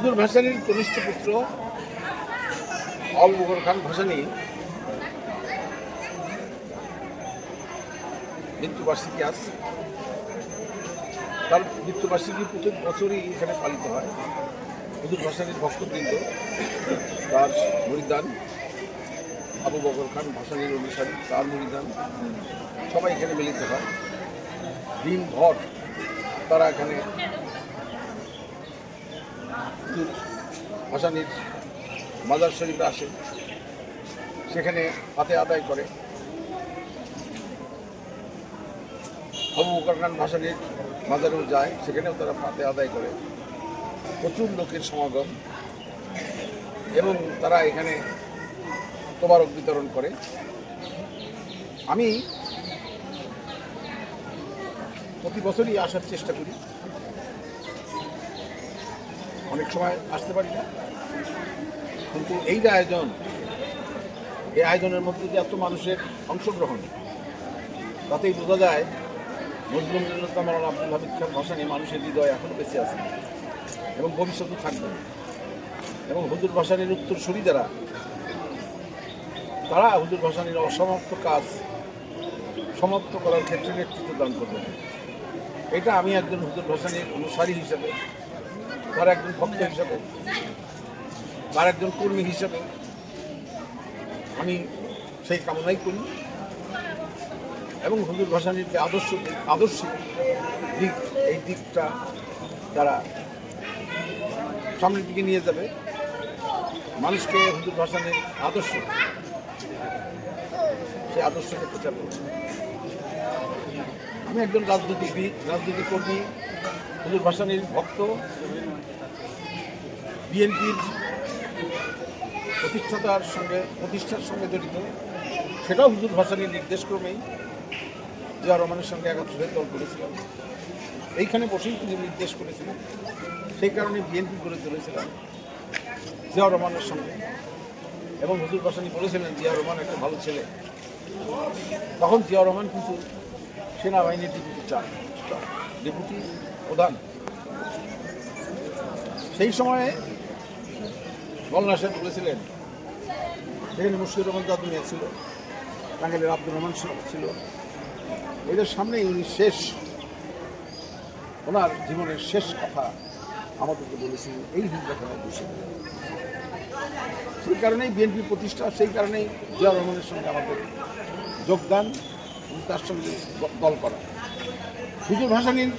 হুজুর ভাসানির কনিষ্ঠ পুত্র অল খান ভাসানি মৃত্যুবার্ষিকী আজ। তার মৃত্যুবার্ষিকী প্রত্যেক বছরই এখানে পালিত হয়। হুজুর ভাসানির ভক্তবৃন্দ, তার মরিদান, আবু বকর খান ভাসানির অনুসারী, তার মরিদান, সবাই এখানে মিলিত হয়। দিনভর তারা এখানে হুজুর ভাসানির মাজার শরীফে আসে, সেখানে হাতে আদায় করে। আবু বকর খান ভাসানির মাজারেও যায়, সেখানেও তারা পাতে আদায় করে। প্রচুর লোকের সমাগম এবং তারা এখানে তোবারক বিতরণ করে। আমি প্রতি বছরই আসার চেষ্টা করি। অনেক সময় আসতে পারি না। কিন্তু এই যে আয়োজন, এই আয়োজনের মধ্যে যে এত মানুষের অংশগ্রহণ, তাতেই বোঝা যায় মজলুম নেতা মাওলানা আব্দুল হামিদ খান ভাসানি মানুষের হৃদয় এখনও বেঁচে আছে এবং ভবিষ্যতে থাকবে। এবং হুজুর ভাসানির উত্তরসূরি যারা তারা হুজুর ভাসানির অসমাপ্ত কাজ সমাপ্ত করার ক্ষেত্রে নেতৃত্ব দান করবেন এটা আমি একজন হুজুর ভাসানির অনুসারী হিসেবে তার একজন ভক্ত হিসেবে তার একজন কর্মী হিসেবে আমি সেই কামনাই করি এবং হুজুর ভাসানির যে আদর্শ আদর্শিক দিক, এই দিকটা তারা সামনের দিকে নিয়ে যাবে, মানুষকে হুজুর ভাসানির আদর্শ, সেই আদর্শকে প্রচার করবে। আমি একজন রাজনীতিবিদ, রাজনীতি কর্মী, হুজুর ভাসানির ভক্ত বিএনপির প্রতিষ্ঠাতার সঙ্গে, প্রতিষ্ঠার সঙ্গে জড়িত। সেটাও হুজুর ভাসানির নির্দেশক্রমেই জিয়া রহমানের সঙ্গে একত্রে দল করেছিলাম এইখানে বসেই তিনি নির্দেশ করেছিলেন। সেই কারণে বিএনপি গড়ে তুলেছিলাম জিয়া রহমানের সঙ্গে। এবং হুজুর ভাসানি বলেছিলেন, জিয়া রহমান একটা ভালো ছেলে। তখন জিয়া রহমান কিন্তু সেনাবাহিনীর ডেপুটি চান, ডেপুটি প্রধান। সেই সময়ে মৌলানা সাহেব বলেছিলেন। সেখানে মুশকির রহমান দাদু মেয়ে ছিল টাঙ্গাইলের আব্দুর রহমান ছিল এদের সামনেই উনি শেষ। ওনার জীবনের শেষ কথা আমাদেরকে বলেছিলেন এই হিন্দুখানায় বসে। সেই কারণেই বিএনপি প্রতিষ্ঠা, সেই কারণেই জিয়া রহমানের সঙ্গে আমাদের যোগদান এবং তার সঙ্গে দল করা। হুজুর ভাসানির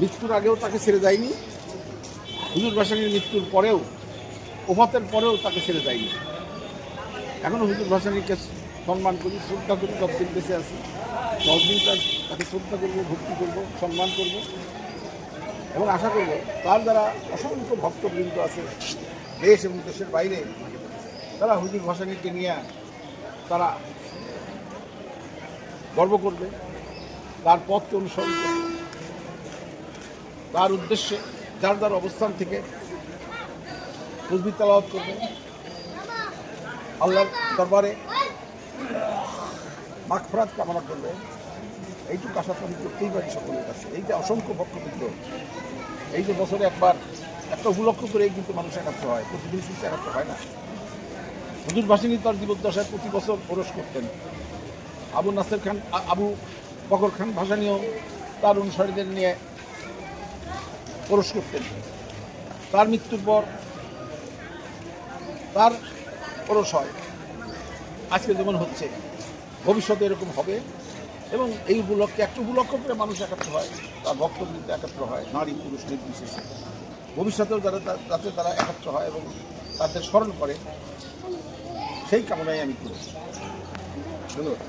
মৃত্যুর আগেও তাকে ছেড়ে যায়নি হুজুর ভাসানির মৃত্যুর পরেও ওফাতের পরেও তাকে ছেড়ে যায়নি এখনও হুজুর ভাসানিকে সম্মান করি, শ্রদ্ধা করি, যতদিন বেঁচে আছি, ততদিন তার তাকে শ্রদ্ধা করব, ভক্তি করব, সম্মান করব। এবং আশা করব তার দ্বারা অসংখ্য ভক্তবৃন্দ আছে দেশ এবং দেশের বাইরে। তারা হুজুর ভাসানিকে নিয়ে তারা গর্ব করবে, তার পথকে অনুসরণ করবে, তার উদ্দেশ্যে, যার যার অবস্থান থেকে তসবি তালাওয়াত করবে আল্লাহর দরবারে মাগফরাত কামনা করবে এইটুকু আশা করি করতেই পারি সকলের কাছে। এই যে অসংখ্য ভক্তবৃন্দ, এই যে বছরে একবার একটা উপলক্ষ করেই কিন্তু মানুষ একাত্র হয়, প্রতিদিন কিন্তু একাত্র হয় না। হুজুর বাসিনী তার জীবদ্দশায় প্রতি বছর ওরস করতেন। আবু নাসের খান আবু বকর খান ভাসানীয় তার অনুসারীদের নিয়ে ওরস করতেন। তার মৃত্যুর পর তার প্রশয় আজকে যেমন হচ্ছে, ভবিষ্যতে এরকম হবে এবং এই উপলক্ষে একটু উপলক্ষ করে মানুষ একাত্র হয়, তার ভক্তবৃন্দ একাত্র হয়, নারী পুরুষ নির্বিশেষে। ভবিষ্যতেও যারা যাতে তারা একাত্র হয় এবং তাদের স্মরণ করে, সেই কামনাই আমি করি। ধন্যবাদ।